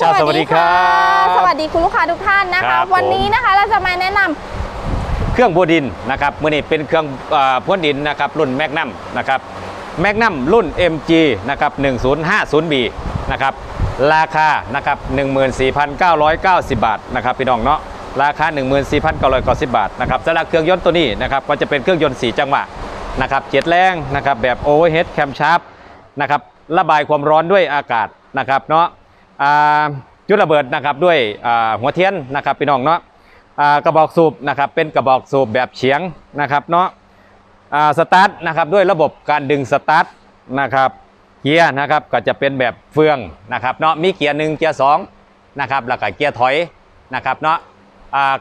ชาสวัสดีครับสวัสดีคุณลูกค้าทุกท่านนะครัคะบผมวันนี้นะคะเราจะมาแนะนำเครื่องบัวดินนะครับมื่อนี้เป็นเครื่องเอ่อพ่นดินนะครับรุ่นแมกนัมนะครับแมกนัมรุ่น MG นะครับ 1050B นะครับราคานะครับ14,990 บาทนะครับพี่น้องเนาะราคา 14,990 บาทนะครับสำหรับเครื่องยนต์ตัวนี้นะครับก็จะเป็นเครื่องยนต์ 4 จังหวะนะครับเจ็ดแรงนะครับแบบ Overhead Cam Sharp นะครับระบายความร้อนด้วยอากาศนะครับเนาะอ่า จุดระเบิดนะครับด้วยหัวเทียนนะครับพี่น้องเนาะกระบอกสูบนะครับเป็นกระบอกสูบแบบเฉียงนะครับเนาะสตาร์ทนะครับด้วยระบบการดึงสตาร์ทนะครับเกียร์นะครับก็จะเป็นแบบเฟืองนะครับเนาะมีเกียร์หนึ่งเกียร์สองนะครับแล้วก็เกียร์ถอยนะครับเนาะ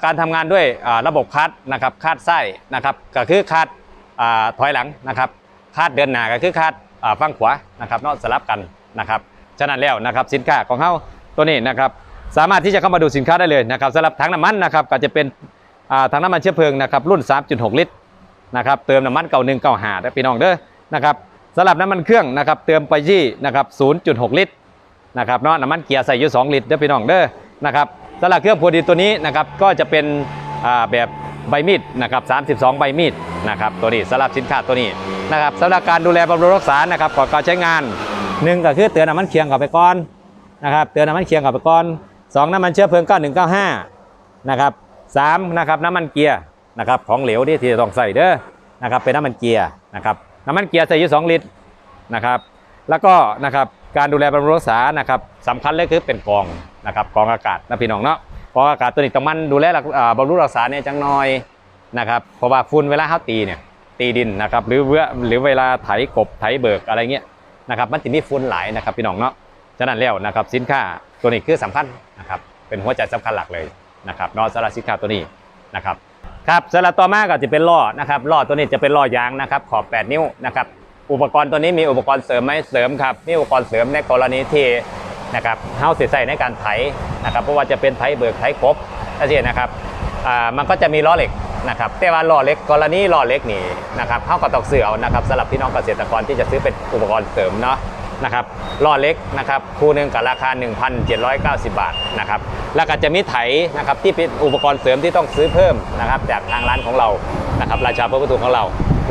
การทำงานด้วยระบบคัดนะครับคัดไส้นะครับก็คือคัดถอยหลังนะครับคัดเดินหน้าก็คือคัดฝั่งขวานะครับเนาะสลับกันนะครับ ฉะนั้นแล้วนะครับสินค้าของเขาตัวนี้นะครับสามารถที่จะเข้ามาดูสินค้าได้เลยนะครับสำหรับถังน้ำมันนะครับก็จะเป็นถังน้ำมันเชื้อเพลิงนะครับรุ่น 3.6 ลิตรนะครับเติมน้ำมันเก่าหนึ่งเก่าหาได้พี่น้องเด้อนะครับสำหรับน้ำมันเครื่องนะครับเติมไปที่นะครับ0.6 ลิตรนะครับเนาะน้ำมันเกียร์ใส่อยู่2ลิตรเด้อพี่น้องเด้อนะครับสำหรับเครื่องพวดีตัวนี้นะครับก็จะเป็นแบบใบมีดนะครับ32 ใบมีดนะครับตัวนี้สำหรับสินค้าตัวนี้นะครับสำหรับการดูแลบำรุงรักษานะครับก่อนการใช้งาน หนึ่งก็คือเตือนน้ำมันเคียงเข้าไปก่อนนะครับเตือนน้ำมันเคียงกับไปก่อนสองน้ำมันเชื้อเพลิง9195นะครับสามนะครับน้ำมันเกียร์นะครับของเหลวที่ที่จะต้องใส่เด้อนะครับเป็นน้ำมันเกียร์นะครับน้ำมันเกียร์ใส่อยู่2ลิตรนะครับแล้วก็นะครับการดูแลบำรุงรักษานะครับสำคัญเลยคือเป็นกองนะครับกองอากาศนะพี่น้องเนาะกองอากาศตัวนี้ต้องมันดูแลรักบำรุงรักษาเนี่ยจังน้อยนะครับเพราะว่าฝุ่นเวลาเขาตีเนี่ยตีดินนะครับหรือเวหรือเวลาไถกบไถเบิกอะไรเงี้ย นะครับมันจะมีฝุ่นหลายนะครับพี่น้องเนาะฉะนั้นแล้วนะครับสินค้าตัวนี้คือสำคัญนะครับเป็นหัวใจสำคัญหลักเลยนะครับนอกสำหรับสินค้าตัวนี้นะครับครับสำหรับต่อมาก็จะเป็นล้อนะครับล้อตัวนี้จะเป็นล้อยางนะครับขอบ 8 นิ้วนะครับอุปกรณ์ตัวนี้มีอุปกรณ์เสริมไหมเสริมครับมีอุปกรณ์เสริมในกรณีที่นะครับเฮาเสียใส่ในการไถนะครับเพราะว่าจะเป็นไถเบิกไถกบนั่นเองนะครับอ่ามันก็จะมีล้อเหล็ก นะครับแต่ว่าหล้อเล็กกรณีหล้อเล็กนี่นะครับเฮาก็ต้องซื้อเอานะครับสำหรับพี่น้องเกษตรกรที่จะซื้อเป็นอุปกรณ์เสริมเนาะนะครับล้อเล็กนะครับคู่หนึ่งกับราคา 1,790 บาทนะครับแล้วก็จะมีไถนะครับที่เป็นอุปกรณ์เสริมที่ต้องซื้อเพิ่มนะครับจากทางร้านของเรานะครับราชาพระพุทธของเรา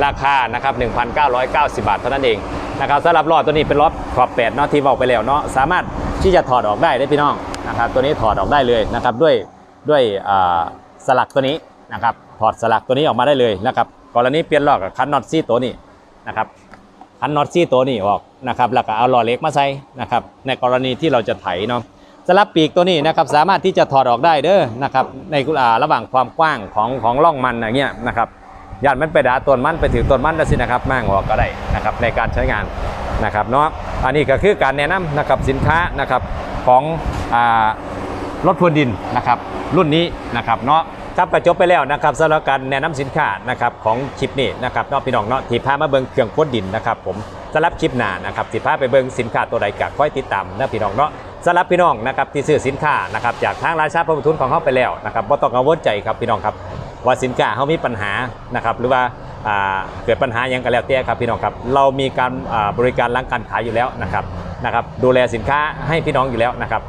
ราคานะครับ1,990 บาทเท่านั้นเองนะครับสำหรับล้อตัวนี้เป็นล้อขอบ8เนาะที่บอกไปแล้วเนาะสามารถที่จะถอดออกได้ได้พี่น้องนะครับตัวนี้ถอดออกได้เลยนะครับด้วยด้วยสลักตัวนี้ นะครับถอดสลักตัวนี้ออกมาได้เลยนะครับกรณีเปลี่ยนล้อกับคันน็อตซี่ตัวนี้นะครับคันน็อตซี่ตัวนี้ออกนะครับแล้วก็เอาล้อเล็กมาใส่นะครับในกรณีที่เราจะไถเนาะสลับปีกตัวนี้นะครับสามารถที่จะถอดออกได้เด้อนะครับในอ่าระหว่างความกว้างของของร่องมันอย่างเงี้ยนะครับยานมันไปด่าต้นมันไปถึงต้นมันแล้สินะครับมั่งออกก็ได้นะครับในการใช้งานนะครับเนาะอันนี้ก็คือการแนะนำนะครับสินค้านะครับของรถพรวนดินนะครับรุ่นนี้นะครับเนาะ ครับก็จบไปแล้วนะครับสำหรับการแนะนำสินค้านะครับของคลิปนี้นะครับนาะพี่น้องเนาะที่พามาเบิ่งเครื่องพ่นดินนะครับผมสำหรับคลิปหน้านะครับที่พาไปเบิ่งสินค้าตัวใดก็ค่อยติดตามนะพี่น้องเนาะสำหรับพี่น้องนะครับที่ซื้อสินค้านะครับจากทางราชาพระบุทุนของเขาไปแล้วนะครับบ่ต้องกังวลใจครับพี่น้องครับว่าสินค้าเขามีปัญหานะครับหรือว่าเกิดปัญหาอย่างก็แล้วแต่ครับพี่น้องครับเรามีการบริการล้างการขายอยู่แล้วนะครับนะครับดูแลสินค้าให้พี่น้องอยู่แล้วนะครับ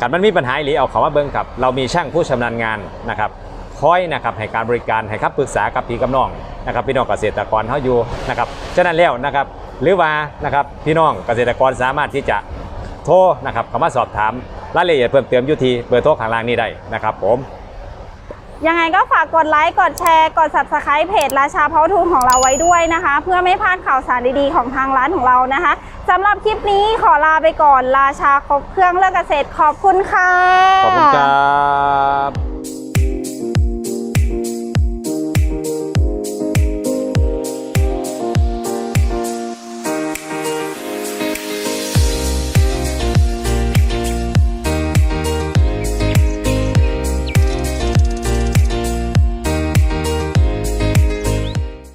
ขันมันมีปัญหาหรือเอาเขามาเบิ้งครับเรามีช่างผู้ชำนาญงานนะครับ คอยนะครับให้การบริการให้คำปรึกษากับพี่กับน้องนะครับพี่น้องเกษตรกรเขาอยู่นะครับฉะนั้นแล้วนะครับหรือว่านะครับพี่น้องเกษตรกรสามารถที่จะโทรนะครับเข้ามาสอบถามรายละเอียดเพิ่มเติมอยู่ที่เบอร์โทรข้างล่างนี้ได้นะครับผมยังไงก็ฝากกดไลค์ กดแชร์ กด subscribe เพจราชาเพาทูนของเราไว้ด้วยนะคะ เพื่อไม่พลาดข่าวสารดีๆ ของทางร้านของเรานะคะสำหรับคลิปนี้ขอลาไปก่อนราชาครบเครื่องเลือกเกษตรขอบคุณค่ะ ขอบคุณครับ